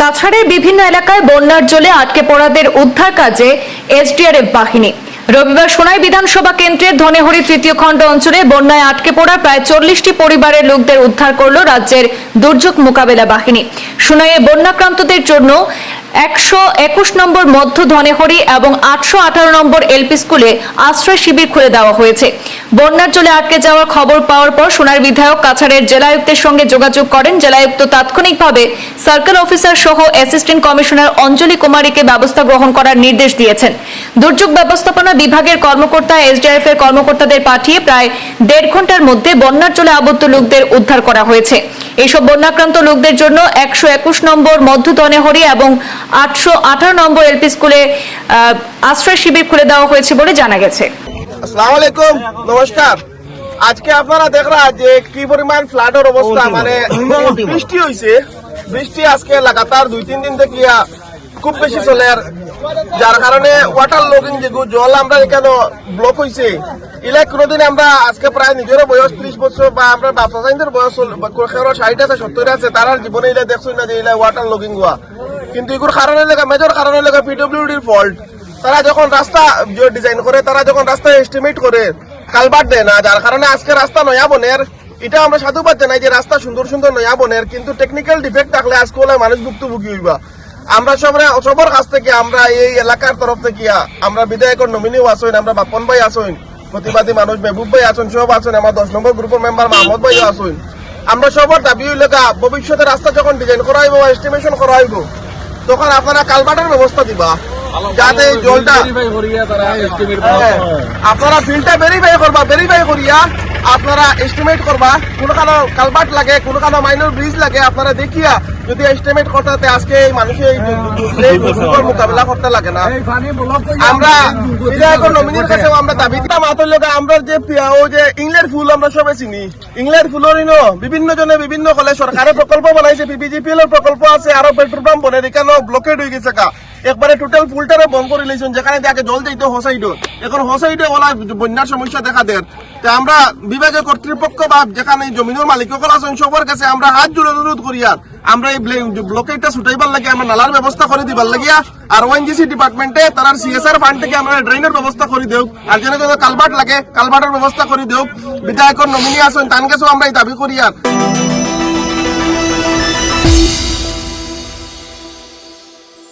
কাছাড়ের বিভিন্ন এলাকায় বন্যার জলে আটকে পড়াদের উদ্ধার কাজে এসডিআরএফ বাহিনী। রবিবার সোনাই বিধানসভা কেন্দ্রের ধনেহরি তৃতীয় খণ্ড অঞ্চলে বন্যায় আটকে পড়া প্রায় চল্লিশটি পরিবারের লোকদের উদ্ধার করল রাজ্যের দুর্যোগ মোকাবেলা বাহিনী। সোনাইয়ে বন্যাক্রান্তদের জন্য একশো একুশ নম্বর মধ্য ধনেহরি এবং আটশো আঠারো নম্বর এলপি স্কুলে আশ্রয় শিবির খুলে দেওয়া হয়েছে। বন্যার জলে আটকে যাওয়ার খবর পাওয়ার পর সোনার বিধায়ক কাছাড়ের জেলায়ুক্তের সঙ্গে যোগাযোগ করেন। জেলায়ুক্ত তাৎক্ষণিকভাবে সার্কেল অফিসার সহ অ্যাসিস্ট্যান্ট কমিশনার অঞ্জলি কুমারীকে ব্যবস্থা গ্রহণ করার নির্দেশ দিয়েছেন। দুর্যোগ ব্যবস্থাপনা বিভাগের কর্মকর্তা, এসডিআরএফ এর কর্মকর্তাদের পাঠিয়ে প্রায় দেড় ঘণ্টার মধ্যে বন্যার জলে আবদ্ধ লোকদের উদ্ধার করা হয়েছে। এইসব বন্যাক্রান্ত লোকদের জন্য একশো একুশ নম্বর মধ্য ধনেহরি এবং আটশো আঠারো নম্বর এলপি স্কুলে আশ্রয় শিবির খুলে দেওয়া হয়েছে বলে জানা গেছে। আসসালামু আলাইকুম নমস্কার। আজকে আপনারা দেখরা যে কি পরিমাণ ফ্লাডের অবস্থা মানে বৃষ্টি হয়েছে বৃষ্টি আজকে লাগাতার দুই তিন দিন থেকে খুব বেশি চলে আর যার কারণে ওয়াটার লগিং যেগুলো জল আমরা এখানে ব্লক হয়েছে ইলা কোনোদিন আমরা আজকে প্রায় নিজেরও বয়স ত্রিশ বছর বা আমরা বাপসা সাইন্সের বয়স ষাট আছে সত্তর আছে তারা জীবনে ইলা দেখছই না যে ইলা ওয়াটার লগিং হওয়া কিন্তু এগুলোর কারণে লেগে মেজর কারণে লেগে পিডব্লিউডির ফল্ট তারা যখন রাস্তা ডিজাইন করে তারা যখন রাস্তা এস্টিমেট করে কালবার দেয় না যার কারণে আজকে রাস্তা নয়া বনের এটা আমরা সাধুবাদ জানাই যে রাস্তা সুন্দর সুন্দর নয়া বনের কিন্তু টেকনিক্যাল ডিফেক্ট থাকলে আজকে হলে মানুষ ভুক্তভোগী হইবা। আমরা সবরে সবর কাছ থেকে, আমরা এই এলাকার তরফ থেকে, আমরা বিধায়কের নমিনিও আসইন আমরা বাপন ভাই আসইন প্রতিবাদী মানুষ মেহবুব ভাই আছেন সব আছেন আমার দশ নম্বর গ্রুপের মেম্বার মাহমুদ ভাইও আছেন। আমরা সবার দাবি হইলে ভবিষ্যতে রাস্তা যখন ডিজাইন করা হইব এস্টিমেশন করা হইব তখন আপনারা কালবাটার ব্যবস্থা দিবা। যাতে এই জলটা হ্যাঁ, আপনারা ফিল্ডটা ভেরিফাই করবা ভেরিফাই করিয়া আপনারা এস্টিমেট করবা কোনো কারও কালবাট লাগে কোনো কারও মাইনর ব্রিজ লাগে আপনারা দেখিয়া যদি এস্টিমেট করতে আজকে এই মানুষের মোকাবিলা করতে লাগে না। আমরা বিধায়কের নমিনির কাছেও আমরা দাবি দিতাম আতর লোক আমরা যে ও যে ইংল্যান্ড ফুল আমরা সবাই চিনি। ইংল্যান্ড ফুলের ইনো বিভিন্ন জনে বিভিন্ন কলে সরকারের প্রকল্প বানাইছে পিপিজিপিএল এর প্রকল্প আছে আরও পেট্রোল পাম্প বনে এখানেও ব্লকেড হয়ে গেছে কা একবারে টোটাল ফুলটারে বন্ধ করে লিয়েছেন যেখানে আগে জল যাইতো হোসাইডো এখন হোসাইডে ওলা বন্যার সমস্যা দেখা দেয় তা আমরা বিভাগীয় কর্তৃপক্ষ বা যেখানে জমিনের মালিক সকল আছেন, সবার কাছে আমরা হাত জুড়ে অনুরোধ করি আর। আমরা এই ব্লকেটটা ছুটাইবার লাগে, আমরা নালার ব্যবস্থা করে দিবার লাগিয়া আর। ওএনজিসি ডিপার্টমেন্টে তার সিএসআর ফান্ড থেকে আমরা ড্রেনের ব্যবস্থা করে দেও আর যেন কালবাট লাগে কালবাটের ব্যবস্থা করে দেও বিধায়কের নমিনি আছেন তান কাছেও আমরা এই দাবি করি আর।